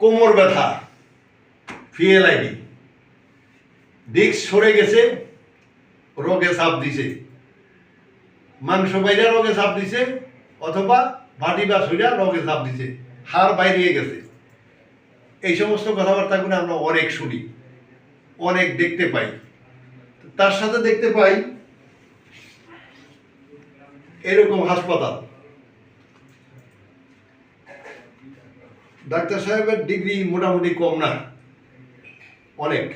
কোমর ব্যথা, ফিএলআইডি। ডিস্ক সরে গেছে, রোগে চাপ দিছে। মাংস বাইরে রোগে চাপ দিছে, অথবা ভাটি বা সইরা রোগে চাপ দিছে, হাড় বাইরে গেছে। এই সমস্ত কথাবার্তাগুলো আমরা অনেক শুনি, অনেক দেখতে পাই। তার সাথে দেখতে পাই, এরকম হাসপাতাল। ডাক্তার সাহেবের ডিগ্রি মোটামুটি কম না। অনেক।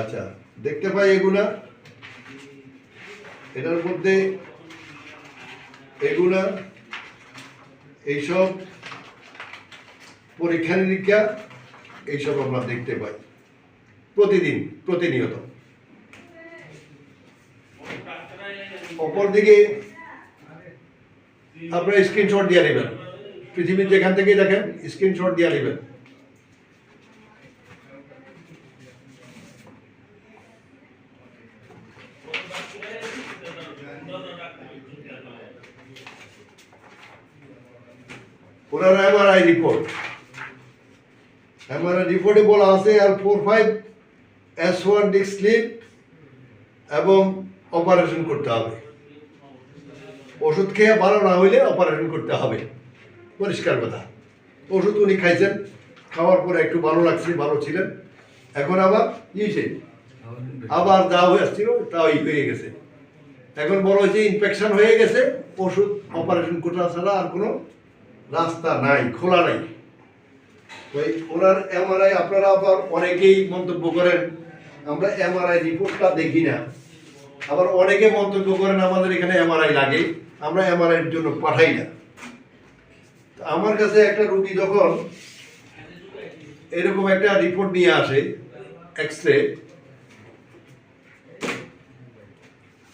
আচ্ছা দেখতে পাই এগুলা। এটার মধ্যে এগুলা, এইসব পরীক্ষা নিরীক্ষা, এইসব আমরা দেখতে পাই। প্রতিদিন, প্রতিনিয়ত। অপরদিকে আপনারা স্ক্রিনশট দিয়ে নেবেন। পৃথিবীর যেখান থেকে দেখেন স্ক্রিনশট দিয়ে নেবেন। ওনার এমআরআই রিপোর্ট এমআরআই রিপোর্টে বলা আছে আর four five S one disc slip এবং অপারেশন করতে হবে। ওষুধ খেয়ে ভালো না হইলে অপারেশন করতে হবে। পরিষ্কার কথা। ওষুধ উনি খাইছেন, খাওয়ার পরে একটু ভালো লাগছে, ভালো ছিলেন। এখন আবার ইয়েছে আবার যা হয়ে আসছিল তাই হয়ে গেছে। এখন বড় হয়েছে ইনফেকশন হয়ে গেছে, ওষুধ অপারেশন করা ছাড়া আর কোনো রাস্তা নাই, খোলা নাই। এই ওনার এমআরআই আপনারা আবার অনেকেই মন্তব্য করেন, আমরা এমআরআই রিপোর্টটা দেখি না। আবার অনেকে মন্তব্য করেন, আমাদের এখানে এমআরআই লাগে, আমরা এমআরআই এর জন্য পাঠাই না। আমার কাছে একটা রুগী যখন এরকম একটা রিপোর্ট নিয়ে আসে এক্স রে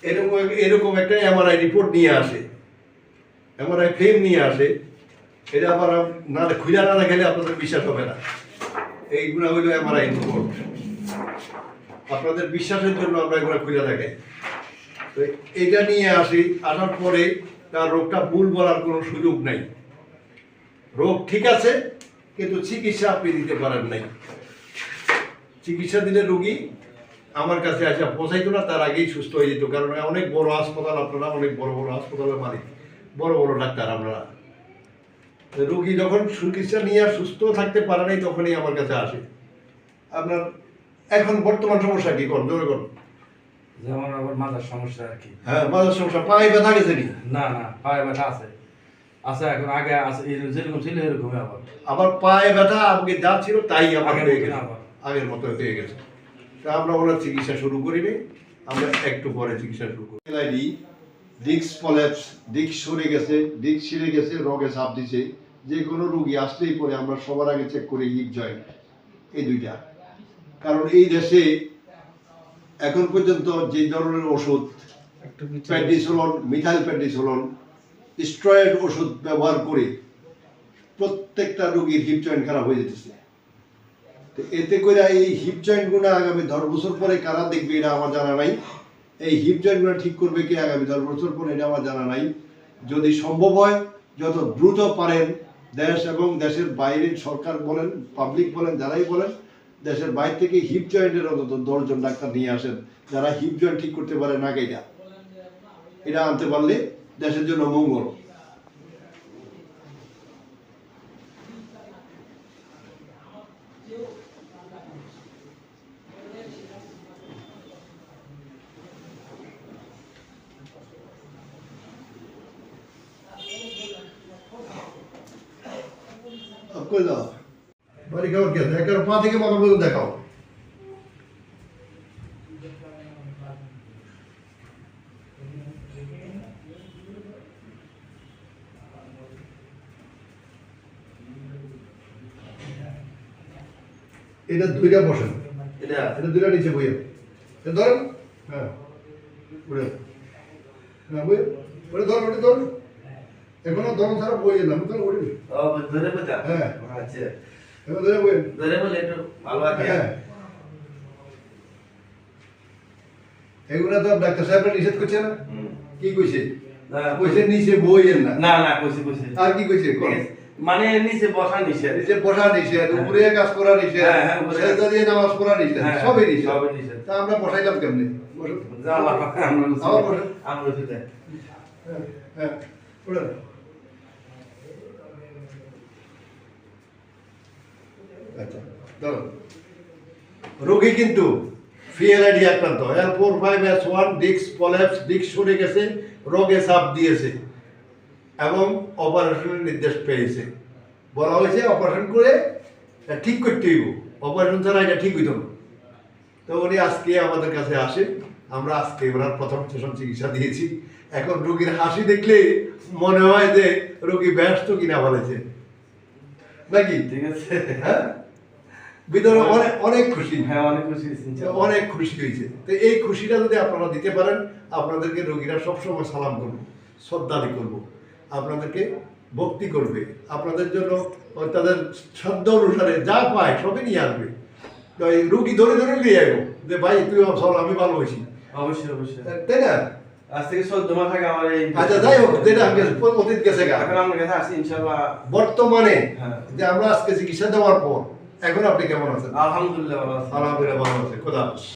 এরকম এরকম একটা এমআরআই রিপোর্ট নিয়ে আসে এমআরআই ফ্রেম নিয়ে আসে, এটা আবার না খুঁজে না দেখালে আপনাদের বিশ্বাস হবে না। এইগুলো হইল এমআরআই রিপোর্ট আপনাদের বিশ্বাসের জন্য আমরা এগুলো খুঁজে দেখাই। তো এটা নিয়ে আসি, আসার পরে তার রোগটা ভুল বলার কোনো সুযোগ নাই। রোগ ঠিক আছে কিন্তু চিকিৎসা আপনি দিতে পারেন নাই। চিকিৎসা দিলে রোগী আমার কাছে আসা পৌঁছাইতো না তার আগেই সুস্থ হয়ে যেত। কারণ অনেক বড় হাসপাতাল আপনারা অনেক বড় বড় হাসপাতালের মালিক বড় বড় ডাক্তার আপনারা। রোগী যখন চিকিৎসা নিয়ে আর সুস্থ থাকতে পারে নাই তখনই আমার কাছে আসে। আপনার এখন বর্তমান সমস্যা কি? কোন জোরে কোন। যেমন আবার মাথার সমস্যা আর কি। হ্যাঁ মাঝের সমস্যা পায়ে ব্যথা গেছে নি না না পায়ে ব্যথা আছে। আছে এখন আগে আছে যেরকম ছিল এরকমই আবার। আবার পায়ে ব্যথা আগে যা ছিল তাই হয়ে গেছে। আগের মতো হয়ে গেছে। তা আমরা ওনার চিকিৎসা শুরু করিনি আমরা একটু পরে চিকিৎসা শুরু করি। এলআইডি ডিস্ক পলেপস ডিস্ক সরে গেছে ডিস্ক ছিঁড়ে গেছে রগে চাপ দিছে। যে কোনো রুগী আসলেই পরে আমরা সবার আগে চেক করি হিপ জয়েন্ট এই দুইটা। কারণ এই দেশে এখন পর্যন্ত যে ধরনের ওষুধ প্যান্ডিসোলন মিথাইল প্যান্ডিসোলন স্টেরয়েড ওষুধ ব্যবহার করে প্রত্যেকটা রোগীর হিপ জয়েন্ট খারাপ হয়ে যেতেছে। তো এতে করে এই হিপ জয়েন্টগুলো আগামী দশ বছর পরে কারা দেখবে এটা আমার জানা নাই। এই হিপ জয়েন্টগুলো ঠিক করবে কি আগামী দশ বছর পরে এটা আমার জানা নাই। যদি সম্ভব হয়, যত দ্রুত পারেন, দেশ এবং দেশের বাইরের সরকার বলেন পাবলিক বলেন, যারাই বলেন, দেশের বাইরে থেকে হিপ জয়েন্টের অন্তত দশজন ডাক্তার নিয়ে আসেন, যারা হিপ জয়েন্ট ঠিক করতে পারে না এটা এটা আনতে পারলে দেশের জন্য মঙ্গল। কই দাও বাড়ি খাবার কে একের পা থেকে মাথা পর্যন্ত দেখাও। এটা দুইটা বসেন। এটা এটা দুইটা নিচে বইয়ে। এটা ধরেন হ্যাঁ উড়ে বইয়ে। ওটা ধরেন ওটা ধরেন। এখনও ধরন ছাড়া বইয়ে না ধরে হ্যাঁ। আচ্ছা। এখন ধরে বইয়ে। ধরে বলে একটু ভালো আছে হ্যাঁ। এগুলা তো ডাক্তার সাহেবরা নিষেধ করছে না? কি কইছে? না, কইছে নিচে না। না না কইছি কইছি। আর কি কইছে? কোন? মানে নিচে বসা নিষেধ। নিচে বসা নিষেধ উপরে কাজ করা নিষেধ হ্যাঁ, হ্যাঁ, সেজদা দিয়ে নামাজ পড়া নিষেধ হ্যাঁ, সবই নিষেধ। সবই নিষেধ। তা আমরা বসাইলাম কেমনে? আমরা হ্যাঁ, হ্যাঁ, আচ্ছা, দাঁড়ান। রোগী কিন্তু ফিএলআইডি আক্রান্ত। L four five S one discs collapse discs সরে গেছে রোগে চাপ দিয়েছে। এবং অপারেশনের নির্দেশ পেয়েছে। বলা হয়েছে অপারেশন করে ঠিক করতে হইব। অপারেশন ছাড়া এটা ঠিক হইত না। তো উনি আজকে আমাদের কাছে আসে আমরা আজকে ওনার প্রথম সেশন চিকিৎসা দিয়েছি। এখন রোগীর হাসি দেখলে মনে হয় যে রোগী ব্যস্ত কিনা বলেছে। নাকি? ঠিক আছে। হ্যাঁ? ভিতরে অনেক অনেক খুশি। হ্যাঁ অনেক খুশি অনেক খুশি হয়েছে। তো এই খুশিটা যদি আপনারা দিতে পারেন আপনাদেরকে রোগীরা সবসময় সালাম করব শ্রদ্ধাদি করব। আপনাদেরকে ভক্তি করবে। আপনাদের জন্য তাদের শ্রদ্ধা অনুসারে যা পায় সবই নিয়ে আসবে। এই রুগী ধরে ধরে নিয়ে যাব যে ভাই তুই সব আমি ভালো হয়েছি। অবশ্যই অবশ্যই। তাই না? আজ থেকে আমার এই আচ্ছা যাই হোক যেটা আমি অতীত গেছে এখন আমার কাছে আসছি ইনশাআল্লাহ। বর্তমানে হ্যাঁ। যে আমরা আজকে চিকিৎসা দেওয়ার পর এখন আপনি কেমন আছেন? আলহামদুলিল্লাহ আলহামদুলিল্লাহ ভালো আছে। খোদা।